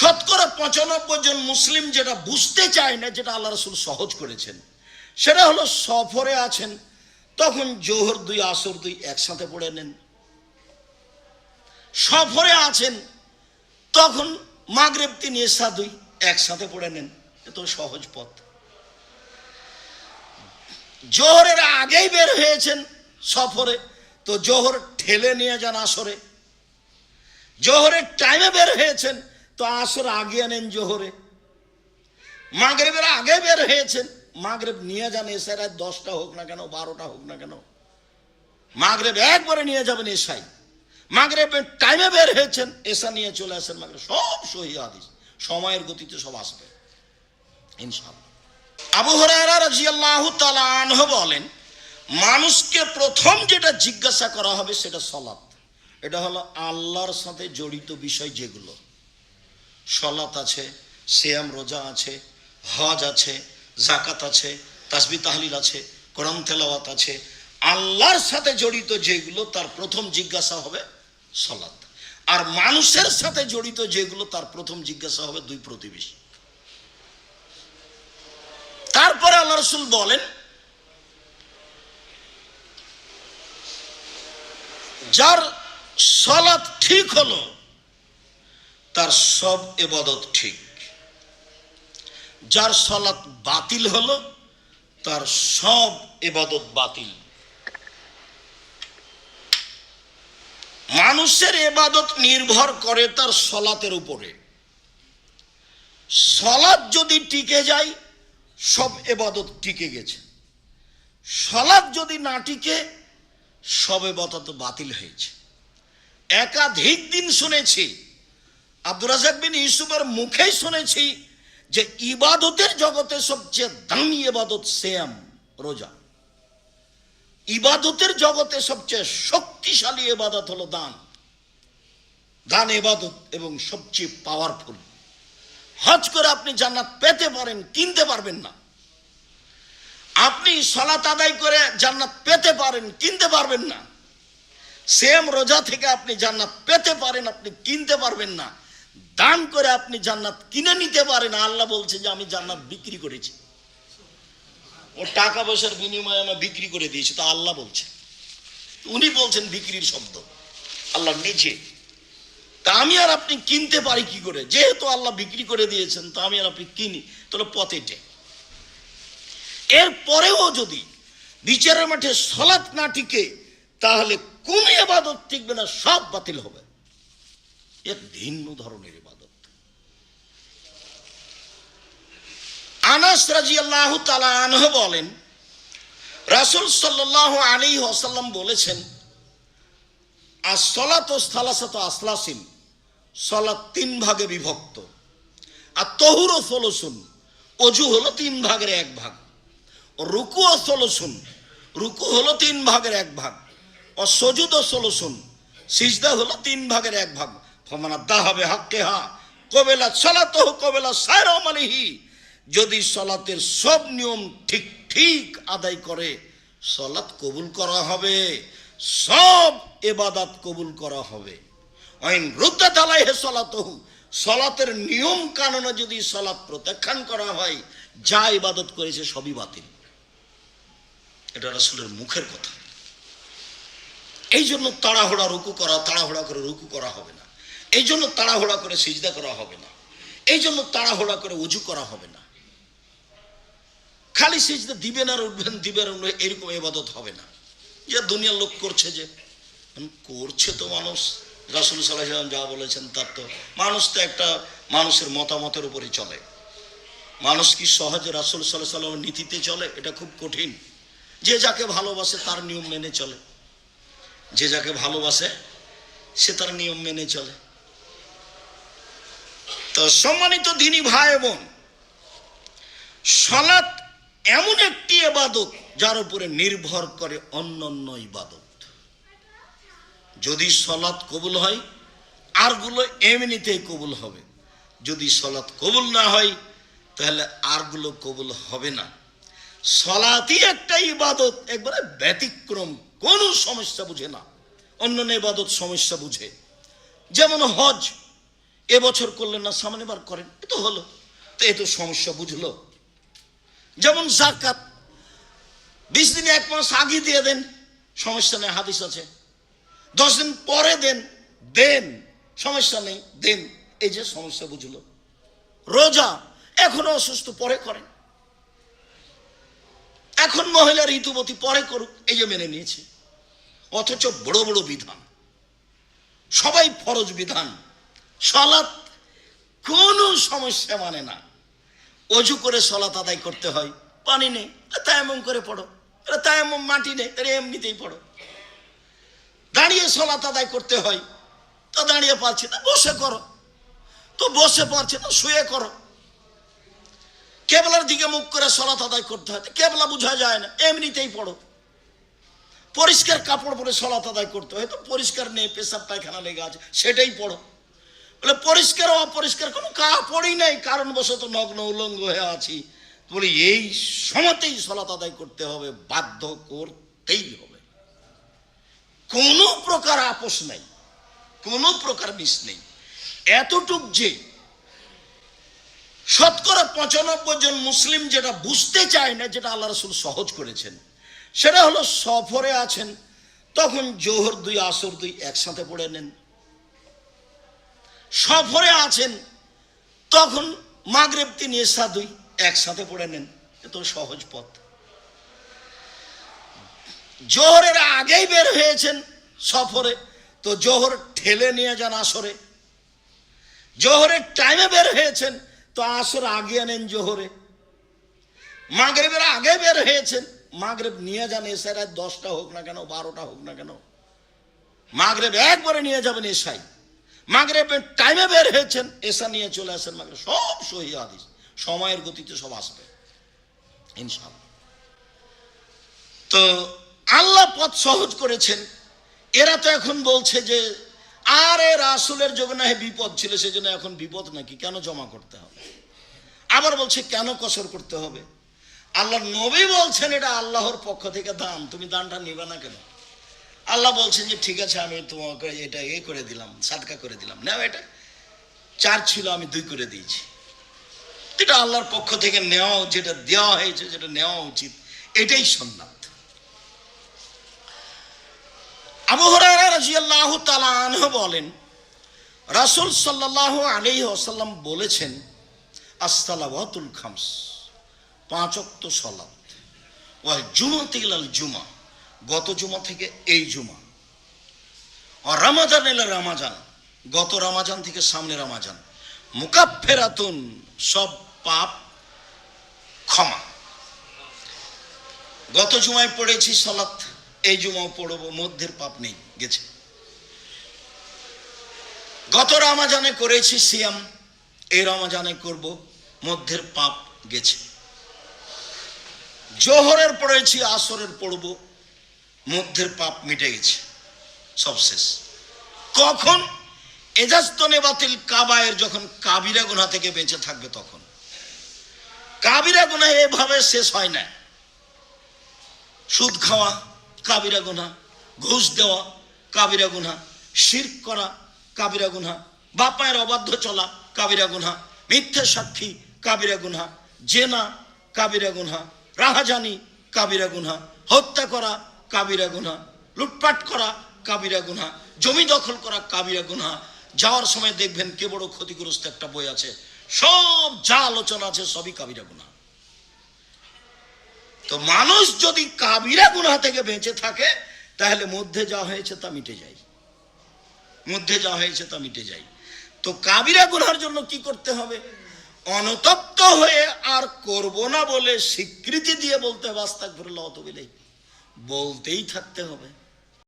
শতকরা পঁচানব্বই জন মুসলিম যেটা বুঝতে চায় না, যেটা আল্লাহ রসুল সহজ করেছেন, সেটা হলো সফরে আছেন, তখন জোহর দুই, আসর দুই একসাথে পড়ে নেন। সফরে আছেন, তখন মাগরেব তিন এসা দুই একসাথে পড়ে নেন। এত সহজ পথ। জোহরের আগেই বের হয়েছেন সফরে, তো জোহর ঠেলে নিয়ে যান আসরে। জোহরের টাইমে বের হয়েছেন তো আসর আগে নেন জোহরে। মাগরেবের আগে বের হয়েছেন। মাগরেব নিয়ে যান এসে রাত দশটা হোক না কেন, বারোটা হোক না কেন। মাগরেব একবারে নিয়ে যাবেন এসাই মাগরেবের টাইমে বের হয়েছেন এসা নিয়ে চলে আসেন মাগরেব। সব সহি আদিস সময়ের গতিতে সব আসবে। আবু তাআলা আনহু বলেন, মানুষকে প্রথম যেটা জিজ্ঞাসা করা হবে সেটা সলাৎ এটা হলো আল্লাহর সাথে জড়িত বিষয় যেগুলো। সলাৎ আছে, সিয়াম, রোজা আছে, হজ আছে জাকাত আছে, তাসবি, তাহলিল আছে, কোরআন, তেলাওয়াত আছে। আল্লাহর সাথে জড়িত যেগুলো তার প্রথম জিজ্ঞাসা হবে সলাত আর মানুষের সাথে জড়িত যেগুলো তার প্রথম জিজ্ঞাসা হবে দুই প্রতিবেশী। তারপরে আল্লাহ রসুল বলেন, যার সলাৎ ঠিক হলো তার সব এবাদত ঠিক। যার সলাৎ বাতিল হলো, তার সব এবাদত বাতিল। মানুষের এবাদত নির্ভর করে তার সলাতের উপরে। সলাৎ যদি টিকে যায়, সব এবাদত টিকে গেছে। সলাৎ যদি না টিকে, সব এবাদত বাতিল হয়েছে। একাধিক দিন শুনেছি আব্দুর রাজাক বিন ইউসুফের মুখেই শুনেছি যে ইবাদতের জগতে সবচেয়ে দামি ইবাদত সেয়াম, রোজা। ইবাদতের জগতে সবচেয়ে শক্তিশালী ইবাদত হলো দান। দান ইবাদত এবং সবচেয়ে পাওয়ারফুল হজ করে আপনি জান্নাত পেতে পারেন, কিনতে পারবেন না। আপনি সলাত আদায় করে জান্নাত পেতে পারেন, কিনতে পারবেন না। সেম রোজা থেকে আপনি জান্নাত পেতে পারেন, আপনি কিনতে পারবেন না। দান করে আপনি জান্নাত কিনে নিতে পারেন। আল্লাহ বলছে যে, আমি জান্নাত বিক্রি করেছি। ও টাকা পয়সার বিনিময়ে আমি বিক্রি করে দিয়েছি। তা আল্লাহ বলছে। উনি বলছেন বিক্রির শব্দ। আল্লাহ নিজে। তা আমি আর আপনি কিনতে পারি কি করে? যেহেতু আল্লাহ বিক্রি করে দিয়েছেন, তা আমি আর আপনি কিনি। তাহলে পথেটে এর পরেও যদি বিচারের মাঠে সলাৎ না টিকে, তাহলে কোন এবাদত টিকবে না, সব বাতিল হবে। এক ভিন্ন ধরনের ইবাদত। আনাস রাজি আল্লাহ আনহ বলেন, রাসুল সাল্লাহ আলী আসাল্লাম বলেছেন আর সলাত ও স্থলাসাত আসলাসিন, সলাত তিন ভাগে বিভক্ত। আর তহুর ও ফলসুন অজু হলো তিন ভাগের এক ভাগ। রুকু ও ফলসুন রুকু হলো তিন ভাগের এক ভাগ। ও সজুদ ও ফলসুন সিজদা হলো তিন ভাগের এক ভাগ। ফমানা দা হবে হাক্কে হা কবেলা সলাত কবেলা সায়রম আলিহি যদি সলাতের সব নিয়ম ঠিক ঠিক আদায় করে সলাৎ কবুল করা হবে, সব এবাদাত কবুল করা হবে। আইন রুদ্দা তালাই হে সলাতহু, সলাতের নিয়ম কানুনে যদি সলাৎ প্রত্যাখ্যান করা হয়, যা ইবাদত করেছে সবই বাতিল। এটা রাসুলের মুখের কথা। এই জন্য তাড়াহুড়া রুকু করা, তাড়াহুড়া করে রুকু করা হবে না। এই জন্য তাড়াহুড়া করে সিজদা করা হবে না। এই জন্য তাড়াহুড়া করে উজু করা হবে না। খালি সিজদা দিবেন আর উঠবেন দিবেন আর উঠবেন, এরকম এবাদত হবে না। যে দুনিয়ার লোক করছে যে করছে তো মানুষ। রাসুল সাল্লাহ যা বলেছেন তার তো মানুষ তো একটা মানুষের মতামতের উপরই চলে। মানুষ কি সহজে রাসুল সাল্লাহ সাল্লামের নীতিতে চলে? এটা খুব কঠিন। যে যাকে ভালোবাসে তার নিয়ম মেনে চলে। যে যাকে ভালোবাসে সে তার নিয়ম মেনে চলে। তো সম্মানিত দিনী ভাই বোন সলাৎ এমন একটি এবাদত যার উপরে নির্ভর করে অন্যান্য ইবাদত। যদি সলাৎ কবুল হয়, আরগুলো এমনিতেই কবুল হবে। যদি সলাৎ কবুল না হয়, তাহলে আরগুলো কবুল হবে না। সলাতই একটা ইবাদত, একবারে ব্যতিক্রম, কোনো সমস্যা বুঝে না। অন্য ইবাদত সমস্যা বুঝে। যেমন হজ এবছর করলেন না, সামনে বার করেন। এ তো হলো। তো এ তো সমস্যা, বুঝলো? যেমন জাকাত, বিশ দিনে এক মাস আগে দিয়ে দেন, সমস্যা নেই, হাদিস আছে। দশ দিন পরে দেন দেন, সমস্যা নেই, দেন। এই যে সমস্যা, বুঝলো? রোজা, এখনও অসুস্থ, পরে করেন। এখন মহিলা ঋতুবতী, পরে করুক, এই যে মেনে নিয়েছে। অথচ বড় বড় বিধান। সবাই ফরজ বিধান। সলাৎ কোনো সমস্যা মানে না। অজু করে সলাত আদায় করতে হয়, পানি নেই তায়ামম করে পড়ো। তায়ামম মাটি নেই তাহলে এমনিতেই পড়ো। দাঁড়িয়ে সলাত আদায় করতে হয়, তো দাঁড়িয়ে পারছি না, বসে করো। তো বসে পারছে না, শুয়ে করো। কেবলার দিকে মুখ করে সলাত আদায় করতে হয় কেবলা বোঝা যায় না, এমনিতেই পড়ো। পরিষ্কার কাপড় পরে সলাত আদায় করতে হয়, তো পরিষ্কার নেই, পেশাব পায়খানা লেগে আছে, সেটাই পড়ো। বলে, পরিষ্কার অপরিষ্কার, কোনো কাপড়ই নাই, কারণবশত নগ্ন উলঙ্গ হয়ে আছি। বলে, এই সময়তেই সলাত আদায় করতে হবে, বাধ্য করতেই হবে। কোনো প্রকার আপোষ নাই, কোনো প্রকার মিস নেই। এতটুক যে শতকরা পঁচানব্বই জন মুসলিম যেটা বুঝতে চায় না, যেটা আল্লাহ রসুল সহজ করেছেন, সেটা হলো সফরে আছেন, তখন জোহর দুই, আসর দুই একসাথে পড়ে নেন। সফরে আছেন, তখন মাগরেব তিন এসা দুই একসাথে পড়ে নেন। এত সহজ পথ। জোহরের আগেই বের হয়েছেন সফরে, তো জোহর ঠেলে নিয়ে যান আসরে। জোহরের টাইমে বের হয়েছেন, তো আসর আগে আনেন জোহরে। মাগরেবের আগে বের হয়েছেন, মাগরেব নিয়ে যান রাত দশটা হোক না কেন, বারোটা হোক না কেন। মাগরেব একবারে নিয়ে যাবেন এসাই মাগরেবের টাইমে বের হয়েছেন, এসা নিয়ে চলে আসেন মাগরেব। সব সহি আদিস সময়ের গতিতে সব আসবে। ইনশাআল্লাহ। তো আল্লাহ পথ সহজ করেছেন। এরা তো এখন বলছে যে, আরে রাসুলের যোগ না বিপদ ছিল, সেজন্য এখন বিপদ নাকি? কেন জমা করতে হবে? আবার বলছে, কেন কসর করতে হবে? আল্লাহ নবী বলছেন, এটা আল্লাহর পক্ষ থেকে দান। তুমি দানটা নিবে না কেন? আল্লাহ বলছেন যে, ঠিক আছে, আমি তোমাকে এটা এ করে দিলাম, সাদকা করে দিলাম। নাও এটা। চার ছিল, আমি দুই করে দিয়েছি। এটা আল্লাহর পক্ষ থেকে নেওয়া, যেটা দেওয়া হয়েছে, যেটা নেওয়া উচিত, এটাই সন্ন্যাত আবু হুরায়রা রাদিয়াল্লাহু তাআলা বলেন, রাসূল সাল্লাল্লাহু আলাইহি ওয়াসাল্লাম বলেছেন, আসসালাওয়াতুল খামস, পাঁচ ওয়াক্ত সালাত ওয়াল জুমাতে ইলাল জুমা গত জুমা থেকে এই জুমা। আর রামাজান এলে রামাজান, গত রামাজান থেকে সামনে রামাজান। মুকাফেরাতুন সব পাপ ক্ষমা। গত জুমায় পড়েছি সলাৎ এই জুমাও পড়ব, মধ্যের পাপ নেই, গেছে। গত রামাজানে করেছি সিয়াম, এই রামাজানে করব, মধ্যের পাপ গেছে। জোহরের পড়েছি, আসরের পড়ব মধ্যের পাপ মিটে গেছে। সব শেষ। কখন? এজাস্তনে বাতিল কাবায়ের যখন কাবিরা গুনা থেকে বেঁচে থাকবে তখন। কাবিরা গুনা এভাবে শেষ হয় না। সুদ খাওয়া, কাবিরা গুনা, ঘুষ দেওয়া, কাবিরা গুনা শির করা, কাবিরা গুনা বাপায়ের অবাধ্য চলা, কাবিরা গুনা, মিথ্যে সাক্ষী, কাবিরা গুনা, জেনা, কাবিরা গুনা, রাহাজানি, কাবিরা গুনা, হত্যা করা কাবিরা গুনা লুটপাট করা কাবিরা গুনা জমি দখল করা কাবিরা গুনা যাওয়ার সময় দেখবেন কে বড় ক্ষতিগ্রস্ত একটা বই আছে। সব যা আলোচনা আছে সবই কাবিরা গুনা তো মানুষ যদি কাবিরা গুনা থেকে বেঁচে থাকে, তাহলে মধ্যে যা হয়েছে তা মিটে যায়। মধ্যে যা হয়েছে তা মিটে যায়। তো কাবিরা গুনার জন্য কি করতে হবে? অনতপ্ত হয়ে আর করব না বলে স্বীকৃতি দিয়ে বলতে হবে আস্তাক ফিরুল্লাহ বলতেই থাকতে হবে।